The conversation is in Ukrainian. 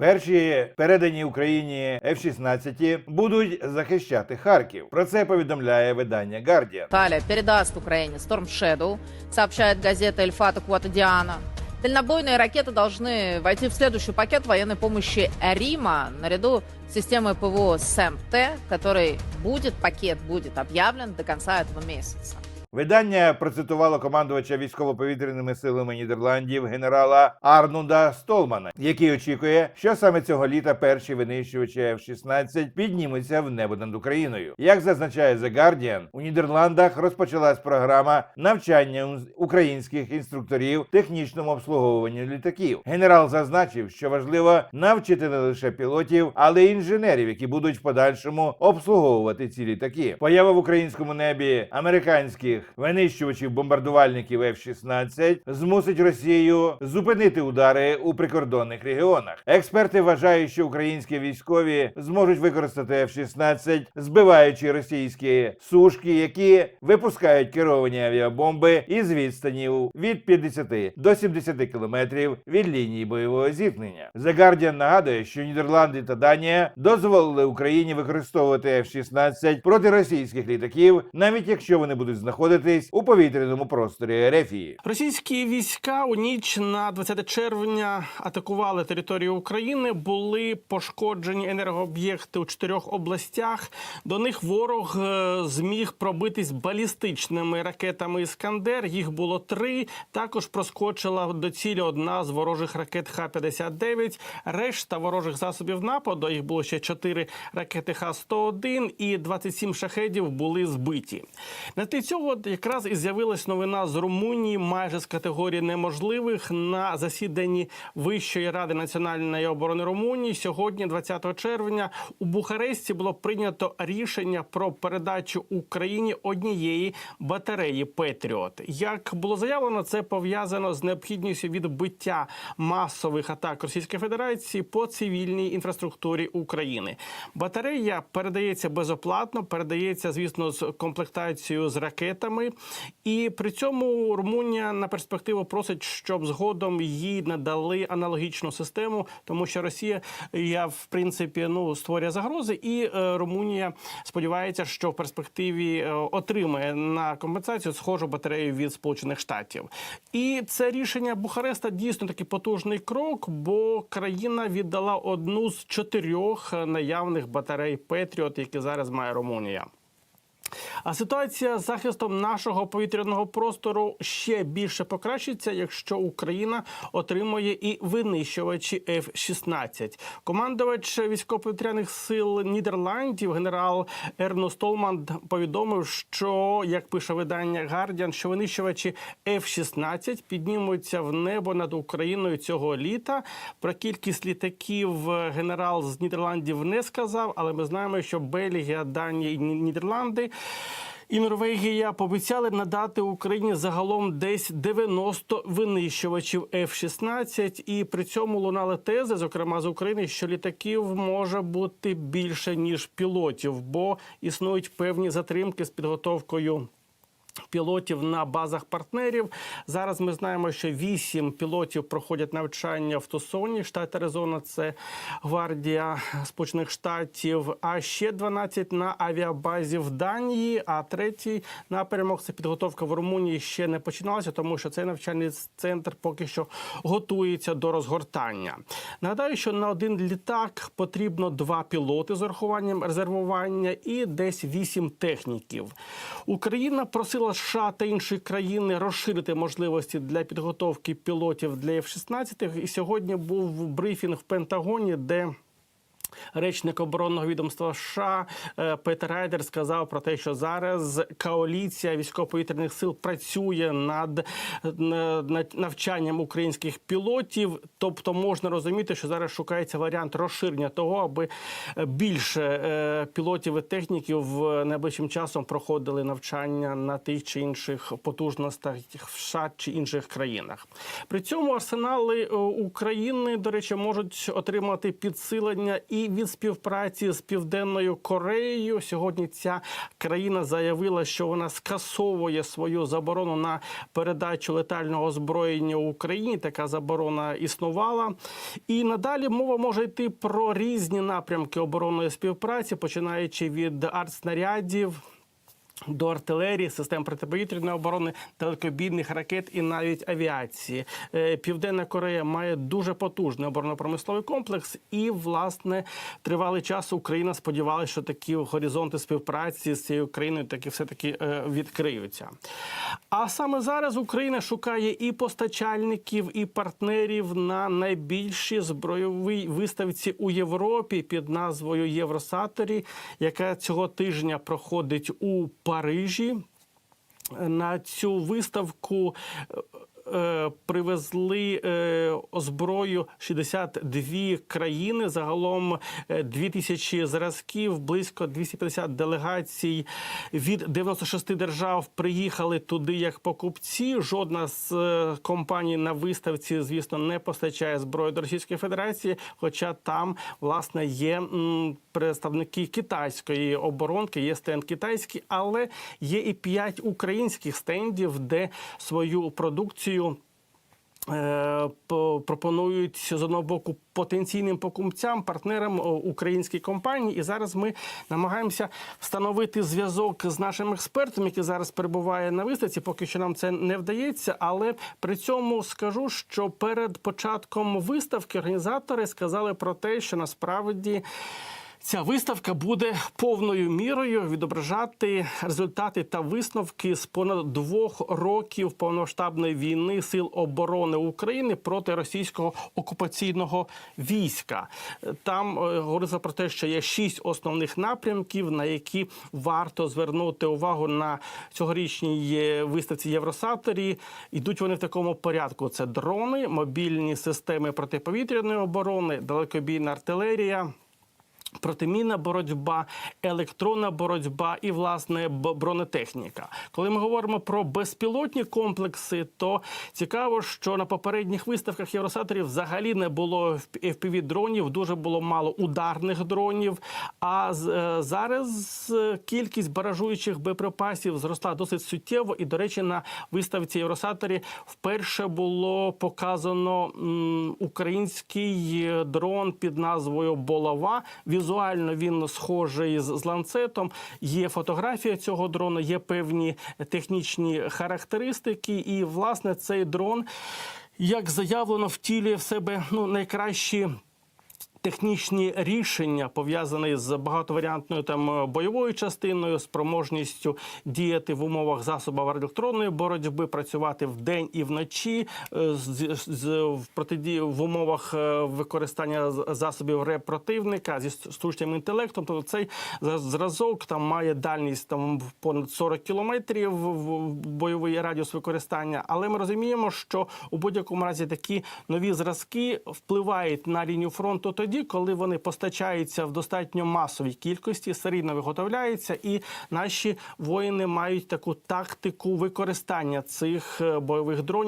Перші передані Україні F-16 будуть захищати Харків. Про це повідомляє видання Guardian. Италия передаст Украине Storm Shadow, сообщает газета Эльфата Квотодиана. Дальнобойные ракеты должны войти в следующий пакет военной помощи Рима наряду с системой ПВО СЭМ-Т, который будет, пакет будет объявлен до конца этого месяца. Видання процитувало командувача військово-повітряними силами Нідерландів генерала Арнуда Столмана, який очікує, що саме цього літа перші винищувачі F-16 піднімуться в небо над Україною. Як зазначає The Guardian, у Нідерландах розпочалась програма навчання українських інструкторів технічному обслуговуванню літаків. Генерал зазначив, що важливо навчити не лише пілотів, але й інженерів, які будуть в подальшому обслуговувати ці літаки. Поява в українському небі американських винищувачів бомбардувальників F-16 змусить Росію зупинити удари у прикордонних регіонах. Експерти вважають, що українські військові зможуть використати F-16, збиваючи російські сушки, які випускають керовані авіабомби із відстанів від 50 до 70 кілометрів від лінії бойового зіткнення. The Guardian нагадує, що Нідерланди та Данія дозволили Україні використовувати F-16 проти російських літаків, навіть якщо вони будуть знаходитись у повітряному просторі Ерефії. Російські війська у ніч на 20 червня атакували територію України. Були пошкоджені енергооб'єкти у чотирьох областях. До них ворог е, зміг пробитись балістичними ракетами Іскандер. Їх було три. Також проскочила до цілі одна з ворожих ракет Х-59. Решта ворожих засобів нападу. Їх було ще чотири ракети Х-101 і 27 шахедів були збиті. На тлі цього якраз і з'явилась новина з Румунії, майже з категорії неможливих на засіданні Вищої ради національної оборони Румунії. Сьогодні, 20 червня, у Бухаресті було прийнято рішення про передачу Україні однієї батареї Петріот. Як було заявлено, це пов'язано з необхідністю відбиття масових атак Російської Федерації по цивільній інфраструктурі України. Батарея передається безоплатно, передається, звісно, з комплектацією з ракетами. І при цьому Румунія на перспективу просить, щоб згодом їй надали аналогічну систему, тому що Росія я в принципі ну створює загрози, і е, Румунія сподівається, що в перспективі е, отримає на компенсацію схожу батарею від Сполучених Штатів. І це рішення Бухареста дійсно такий потужний крок, бо країна віддала одну з чотирьох е, наявних батарей Петріот, які зараз має Румунія. А ситуація з захистом нашого повітряного простору ще більше покращиться, якщо Україна отримує і винищувачі F-16. Командувач військово-повітряних сил Нідерландів, генерал Ерно Столман, повідомив, що як пише видання Guardian, що винищувачі F-16 піднімуться в небо над Україною цього літа. Про кількість літаків генерал з Нідерландів не сказав, але ми знаємо, що Бельгія, Данія і Нідерланди. І Норвегія пообіцяли надати Україні загалом десь 90 винищувачів F-16. І при цьому лунали тези, зокрема з України, що літаків може бути більше ніж пілотів, бо існують певні затримки з підготовкою. Пілотів на базах партнерів зараз ми знаємо, що вісім пілотів проходять навчання в Тусоні, штат Аризона. Це гвардія Сполучених Штатів. А ще 12 на авіабазі в Данії. А третій напрямок це підготовка в Румунії ще не починалася, тому що цей навчальний центр поки що готується до розгортання. Нагадаю, що на один літак потрібно два пілоти з урахуванням резервування і десь вісім техніків. Україна просила США та інші країни розширити можливості для підготовки пілотів для F-16. І сьогодні був брифінг в Пентагоні, де Речник оборонного відомства США е, Петер Райдер сказав про те, що зараз коаліція військово-повітряних сил працює над е, навчанням українських пілотів. Тобто можна розуміти, що зараз шукається варіант розширення того, аби більше е, пілотів і техніків найближчим часом проходили навчання на тих чи інших потужностях в США чи інших країнах. При цьому арсенали України, до речі, можуть отримати підсилення і і від співпраці з Південною Кореєю. Сьогодні ця країна заявила, що вона скасовує свою заборону на передачу летального озброєння Україні. Така заборона існувала. І надалі мова може йти про різні напрямки оборонної співпраці, починаючи від артснарядів. До артилерії, систем протиповітряної оборони, далекобійних ракет і навіть авіації. Е, Південна Корея має дуже потужний оборонно-промисловий комплекс, і власне тривалий час Україна сподівалася, що такі горизонти співпраці з цією країною таки все таки відкриються. А саме зараз Україна шукає і постачальників, і партнерів на найбільшій збройовій виставці у Європі під назвою Євросаторі, яка цього тижня проходить у Парижі. На цю виставку е, привезли е, озброю 62 країни. Загалом е, 2000 зразків, близько 250 делегацій від 96 держав приїхали туди як покупці. Жодна з е, компаній на виставці, звісно, не постачає зброю до Російської Федерації, хоча там власне є представники китайської оборонки, є стенд китайський, але є і п'ять українських стендів, де свою продукцію. Е, по- Пропонують з одного боку потенційним покупцям, партнерам українській компанії. І зараз ми намагаємося встановити зв'язок з нашим експертом, який зараз перебуває на виставці. Поки що нам це не вдається. Але при цьому скажу, що перед початком виставки організатори сказали про те, що насправді. Ця виставка буде повною мірою відображати результати та висновки з понад двох років повномасштабної війни сил оборони України проти російського окупаційного війська. Там е, говориться про те, що є шість основних напрямків, на які варто звернути увагу на цьогорічній е, виставці Євросаторі. Йдуть вони в такому порядку: це дрони, мобільні системи протиповітряної оборони, далекобійна артилерія. Протимінна боротьба, електронна боротьба і власне бронетехніка. Коли ми говоримо про безпілотні комплекси, то цікаво, що на попередніх виставках Євросаторів взагалі не було fpv дронів, дуже було мало ударних дронів. А е, зараз е, кількість баражуючих боєприпасів зросла досить суттєво. І, до речі, на виставці Євросаторі вперше було показано український е, дрон під назвою Болова. Візуально він схожий з, ланцетом. Є фотографія цього дрона, є певні технічні характеристики. І, власне, цей дрон, як заявлено, втілює в себе ну, найкращі. Технічні рішення пов'язані з багатоваріантною там е, бойовою частиною, спроможністю діяти в умовах засобів електронної боротьби, працювати вдень і вночі, е, з, з в протидії в умовах е, використання засобів РЕП противника зі штучним інтелектом. Тобто цей зразок там має дальність там понад 40 кілометрів в бойовий радіус використання. Але ми розуміємо, що у будь-якому разі такі нові зразки впливають на лінію фронту тоді, коли вони постачаються в достатньо масовій кількості, серійно виготовляються, і наші воїни мають таку тактику використання цих е, бойових дронів.